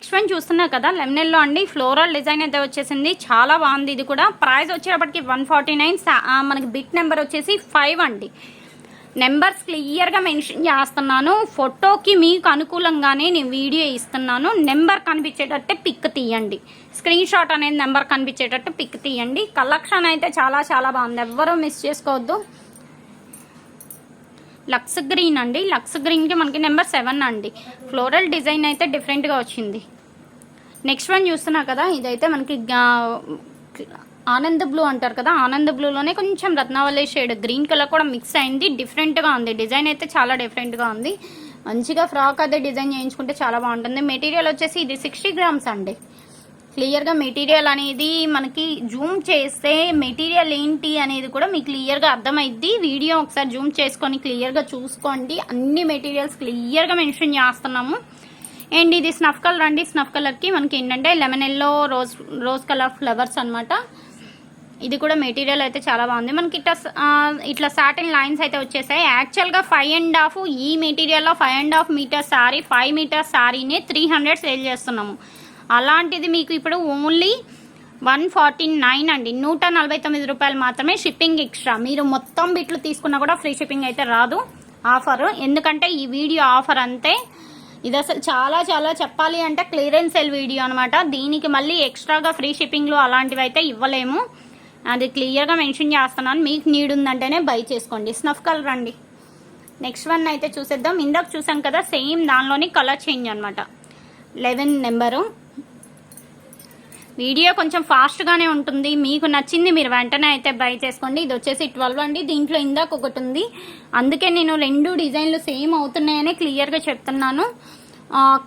Next one చూస్తున్నారు కదా lemon yellow అండి. ఫ్లోరల్ డిజైన్ అయితే వచ్చేసింది. చాలా బాగుంది ఇది కూడా. ప్రైస్ వచ్చేటప్పటికి వన్ ఫార్టీ నైన్. మనకి బిట్ నెంబర్ వచ్చేసి ఫైవ్ అండి. నెంబర్స్ క్లియర్గా మెన్షన్ చేస్తున్నాను. ఫోటోకి మీకు అనుకూలంగానే నేను వీడియో ఇస్తున్నాను. నెంబర్ కనిపించేటట్టే పిక్ తీయండి. స్క్రీన్ షాట్ అనేది నెంబర్ కనిపించేటట్టు పిక్ తీయండి. కలెక్షన్ అయితే చాలా చాలా బాగుంది. ఎవ్వరూ మిస్ చేసుకోవద్దు. లక్స్ గ్రీన్ అండి. లక్స్ గ్రీన్కి మనకి నెంబర్ సెవెన్ అండి. ఫ్లోరల్ డిజైన్ అయితే డిఫరెంట్గా వచ్చింది. నెక్స్ట్ వన్ చూస్తున్నా కదా ఇదైతే మనకి ఆనంద్ బ్లూ అంటారు కదా ఆనంద్ బ్లూలోనే కొంచెం రత్నావళి షేడ్ గ్రీన్ కలర్ కూడా మిక్స్ అయింది డిఫరెంట్గా ఉంది. డిజైన్ అయితే చాలా డిఫరెంట్గా ఉంది. మంచిగా ఫ్రాక్ అదే డిజైన్ చేయించుకుంటే చాలా బాగుంటుంది. మెటీరియల్ వచ్చేసి ఇది సిక్స్టీ గ్రామ్స్ అండి. క్లియర్గా మెటీరియల్ అనేది మనకి జూమ్ చేస్తే మెటీరియల్ ఏంటి అనేది కూడా మీకు క్లియర్గా అర్థమైద్ది. వీడియో ఒకసారి జూమ్ చేసుకొని క్లియర్గా చూసుకోండి. అన్ని మెటీరియల్స్ క్లియర్గా మెన్షన్ చేస్తున్నాము. అండ్ ఇది స్నఫ్ కలర్ అండి. స్నఫ్ కలర్కి మనకి ఏంటంటే lemon yellow rose rose colour flowers అన్నమాట. ఇది కూడా మెటీరియల్ అయితే చాలా బాగుంది. మనకి ఇట్లా ఇట్లా సాటిన్ లైన్స్ అయితే వచ్చేసాయి. యాక్చువల్గా ఫైవ్ అండ్ హాఫ్ ఈ మెటీరియల్లో five and half metre sari five metre సారీని three hundred sale చేస్తున్నాము. అలాంటిది మీకు ఇప్పుడు ఓన్లీ వన్ ఫార్టీ నైన్ అండి. నూట నలభై తొమ్మిది రూపాయలు మాత్రమే షిప్పింగ్ ఎక్స్ట్రా మీరు మొత్తం బిట్లు తీసుకున్నా కూడా ఫ్రీ షిప్పింగ్ అయితే రాదు. ఆఫర్ ఎందుకంటే ఈ వీడియో ఆఫర్ అంతే. ఇది అసలు చాలా చాలా చెప్పాలి అంటే క్లియరెన్స్ సెల్ వీడియో అనమాట దీనికి మళ్ళీ ఎక్స్ట్రాగా ఫ్రీ షిప్పింగ్లు అలాంటివి అయితే ఇవ్వలేము. అది క్లియర్గా మెన్షన్ చేస్తున్నాను. మీకు నీడ్ ఉందంటేనే బై చేసుకోండి. స్నఫ్ కలర్ అండి. నెక్స్ట్ వన్ అయితే చూసేద్దాం. ఇందాక చూసాం కదా సేమ్ దానిలోని కలర్ చేంజ్ అనమాట లెవెన్ నెంబరు వీడియో కొంచెం ఫాస్ట్గానే ఉంటుంది. మీకు నచ్చింది మీరు వెంటనే అయితే బై చేసుకోండి. ఇది వచ్చేసి ట్వెల్వ్ అండి. దీంట్లో ఇందాక ఒకటి ఉంది. అందుకే నేను రెండు డిజైన్లు సేమ్ అవుతున్నాయని క్లియర్గా చెప్తున్నాను.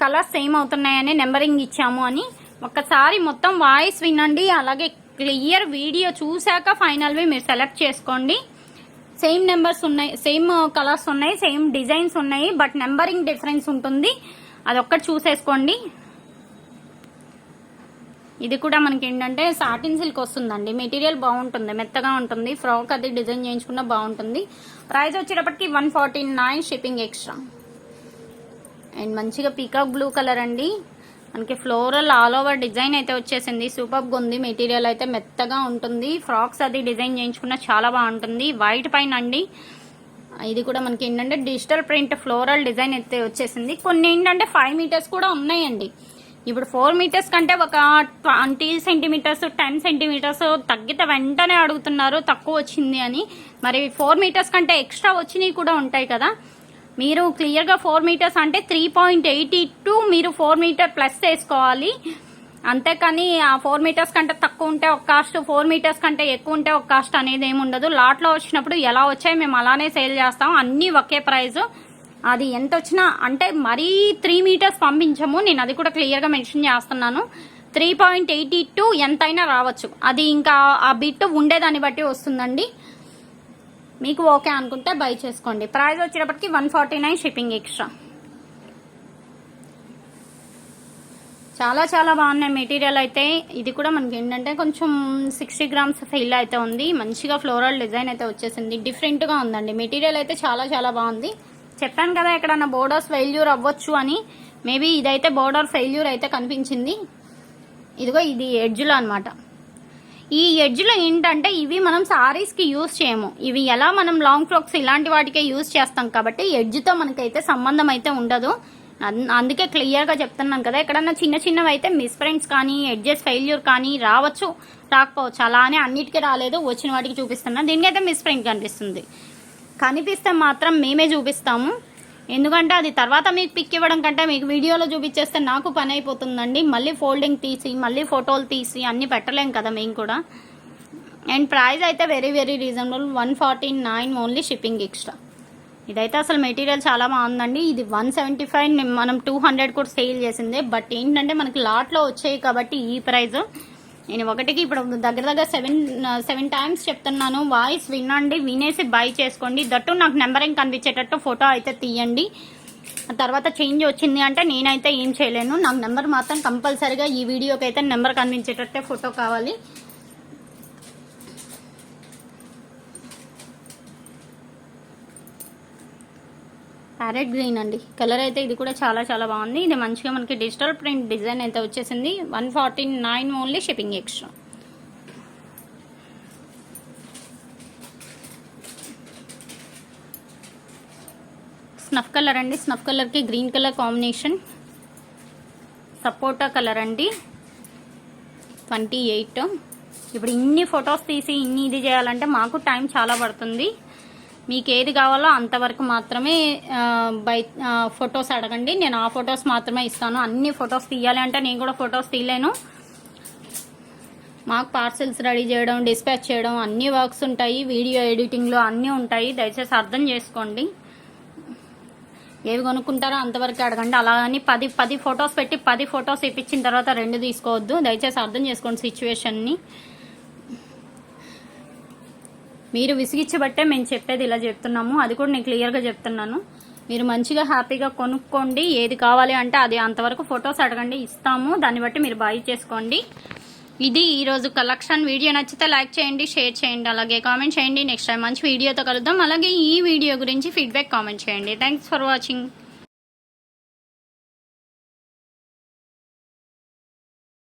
కలర్స్ సేమ్ అవుతున్నాయని నెంబరింగ్ ఇచ్చాము అని. ఒక్కసారి మొత్తం వాయిస్ వినండి. అలాగే క్లియర్ వీడియో చూశాక ఫైనల్వి మీరు సెలెక్ట్ చేసుకోండి. సేమ్ నెంబర్స్ ఉన్నాయి. సేమ్ కలర్స్ ఉన్నాయి. సేమ్ డిజైన్స్ ఉన్నాయి. బట్ నెంబరింగ్ డిఫరెన్స్ ఉంటుంది. అదొక్కటి చూసేసుకోండి. ఇది కూడా మనకి ఏంటంటే సాటిన్ సిల్క్ వస్తుందండి. మెటీరియల్ బాగుంటుంది మెత్తగా ఉంటుంది. ఫ్రాక్ అది డిజైన్ చేయించుకున్న బాగుంటుంది. ప్రైస్ వచ్చేటప్పటికి one forty nine shipping extra and మంచిగా పీకాక్ బ్లూ కలర్ అండి. మనకి ఫ్లోరల్ ఆల్ ఓవర్ డిజైన్ అయితే వచ్చేసింది. సూపర్గా ఉంది మెటీరియల్ అయితే మెత్తగా ఉంటుంది. ఫ్రాక్స్ అది డిజైన్ చేయించుకున్న చాలా బాగుంటుంది. వైట్ పైన అండి. ఇది కూడా మనకి ఏంటంటే డిజిటల్ ప్రింట్ ఫ్లోరల్ డిజైన్ అయితే వచ్చేసింది. కొన్ని ఏంటంటే ఫైవ్ మీటర్స్ కూడా ఉన్నాయండి. ఇప్పుడు ఫోర్ మీటర్స్ కంటే ఒక ట్వంటీ సెంటీమీటర్స్ టెన్ సెంటీమీటర్స్ తగ్గితే వెంటనే అడుగుతున్నారు తక్కువ వచ్చింది అని. మరి ఫోర్ మీటర్స్ కంటే ఎక్స్ట్రా వచ్చినవి కూడా ఉంటాయి కదా. మీరు క్లియర్గా ఫోర్ మీటర్స్ అంటే త్రీ పాయింట్ ఎయిటీ టూ మీరు ఫోర్ మీటర్ ప్లస్ వేసుకోవాలి. అంతేకాని ఆ ఫోర్ మీటర్స్ కంటే తక్కువ ఉంటే ఒక కాస్ట్ ఫోర్ మీటర్స్ కంటే ఎక్కువ ఉంటే ఒక కాస్ట్ అనేది ఏమి ఉండదు. లాట్లో వచ్చినప్పుడు ఎలా వచ్చాయి మేము అలానే సేల్ చేస్తాం. అన్నీ ఒకే ప్రైజు అది ఎంత వచ్చినా అంటే మరీ త్రీ మీటర్స్ పంపించము. నేను అది కూడా క్లియర్గా మెన్షన్ చేస్తున్నాను. త్రీ పాయింట్ ఎయిటీ టూ ఎంతైనా రావచ్చు. అది ఇంకా ఆ బిట్ ఉండేదాన్ని బట్టి వస్తుందండి. మీకు ఓకే అనుకుంటే బై చేసుకోండి. ప్రైస్ వచ్చేటప్పటికి one forty nine shipping extra చాలా చాలా బాగున్నాయి మెటీరియల్ అయితే. ఇది కూడా మనకి ఏంటంటే కొంచెం సిక్స్టీ గ్రామ్స్ ఫెయిల్ అయితే ఉంది. మంచిగా ఫ్లోరల్ డిజైన్ అయితే వచ్చేసింది. డిఫరెంట్గా ఉందండి. మెటీరియల్ అయితే చాలా చాలా బాగుంది. చెప్పాను కదా ఎక్కడన్నా బోర్డర్స్ ఫెయిల్యూర్ అవ్వచ్చు అని. మేబీ ఇదైతే బోర్డర్ ఫెయిల్యూర్ అయితే కనిపించింది. ఇదిగో ఇది ఎడ్జ్లో అనమాట ఈ ఎడ్జ్లో ఏంటంటే ఇవి మనం సారీస్కి యూస్ చేయము. ఇవి ఎలా మనం లాంగ్ ఫ్రాక్స్ ఇలాంటి వాటికే యూస్ చేస్తాం కాబట్టి ఎడ్జ్తో మనకైతే సంబంధం అయితే ఉండదు. అన్- అందుకే క్లియర్గా చెప్తున్నాను కదా ఎక్కడన్నా చిన్న చిన్నవి అయితే మిస్ప్రింట్స్ కానీ ఎడ్జెస్ ఫెయిల్యూర్ కానీ రావచ్చు రాకపోవచ్చు. అలా అని అన్నిటికీ రాలేదు వచ్చిన వాటికి చూపిస్తున్నా. దీనికైతే మిస్ప్రింట్ కనిపిస్తుంది. కనిపిస్తే మాత్రం మేమే చూపిస్తాము. ఎందుకంటే అది తర్వాత మీకు పిక్ ఇవ్వడం కంటే మీకు వీడియోలో చూపించేస్తే నాకు పని అయిపోతుందండి. మళ్ళీ ఫోల్డింగ్ తీసి మళ్ళీ ఫోటోలు తీసి అన్నీ పెట్టలేం కదా మేము కూడా. అండ్ ప్రైస్ అయితే very very reasonable one forty nine only shipping extra ఇదైతే అసలు మెటీరియల్ చాలా బాగుందండి. ఇది వన్ సెవెంటీ ఫైవ్ మనం టూ హండ్రెడ్ కూడా సేల్ చేసిందే. బట్ ఏంటంటే మనకి లాట్లో వచ్చాయి కాబట్టి ఈ ప్రైస్ నేను ఒకటికి ఇప్పుడు దగ్గర దగ్గర సెవెన్ సెవెన్ టైమ్స్ చెప్తున్నాను. వాయిస్ వినండి వినేసి బై చేసుకోండి. దట్టు నాకు నెంబరింగ్ కనిపించేటట్టు ఫోటో అయితే తీయండి. తర్వాత చేంజ్ వచ్చింది అంటే నేనైతే ఏం చేయలేను. నాకు నెంబర్ మాత్రం కంపల్సరీగా ఈ వీడియోకి అయితే నెంబర్ కనిపించేటట్టే ఫోటో కావాలి. ప్యారెట్ గ్రీన్ అండి. కలర్ అయితే ఇది కూడా చాలా చాలా బాగుంది. ఇది మంచిగా మనకి డిజిటల్ ప్రింట్ డిజైన్ అయితే వచ్చేసింది. One forty nine only shipping extra snuff colour అండి. స్నఫ్ కలర్కి green colour combination sapota colour అండి. ట్వంటీ ఎయిట్ ఇప్పుడు ఇన్ని ఫొటోస్ తీసి ఇన్ని ఇది చేయాలంటే మాకు టైం చాలా పడుతుంది. మీకు ఏది కావాలో అంతవరకు మాత్రమే బై ఫొటోస్ అడగండి. నేను ఆ ఫొటోస్ మాత్రమే ఇస్తాను. అన్ని ఫొటోస్ తీయాలి అంటే నేను కూడా ఫొటోస్ తీయలేను. మాకు పార్సెల్స్ రెడీ చేయడం డిస్పాచ్ చేయడం అన్ని వర్క్స్ ఉంటాయి. వీడియో ఎడిటింగ్లో అన్నీ ఉంటాయి. దయచేసి అర్థం చేసుకోండి. ఏవి కొనుక్కుంటారో అంతవరకు అడగండి. అలా అని పది పది ఫొటోస్ పెట్టి పది ఫొటోస్ ఇప్పించిన తర్వాత రెండు తీసుకోవద్దు. దయచేసి అర్థం చేసుకోండి సిచ్యువేషన్ని. మీరు విసిగిచ్చబట్టే మేము చెప్పేది ఇలా చెప్తున్నాము. అది కూడా నేను క్లియర్గా చెప్తున్నాను. మీరు మంచిగా హ్యాపీగా కొనుక్కోండి. ఏది కావాలి అంటే అది అంతవరకు ఫొటోస్ అడగండి. ఇస్తాము. దాన్ని బట్టి మీరు బాయ్ చేసుకోండి. ఇది ఈరోజు కలెక్షన్. వీడియో నచ్చితే లైక్ చేయండి షేర్ చేయండి అలాగే కామెంట్ చేయండి. నెక్స్ట్ టైం మంచి వీడియోతో కలుద్దాం. అలాగే ఈ వీడియో గురించి ఫీడ్బ్యాక్ కామెంట్ చేయండి. Thanks for watching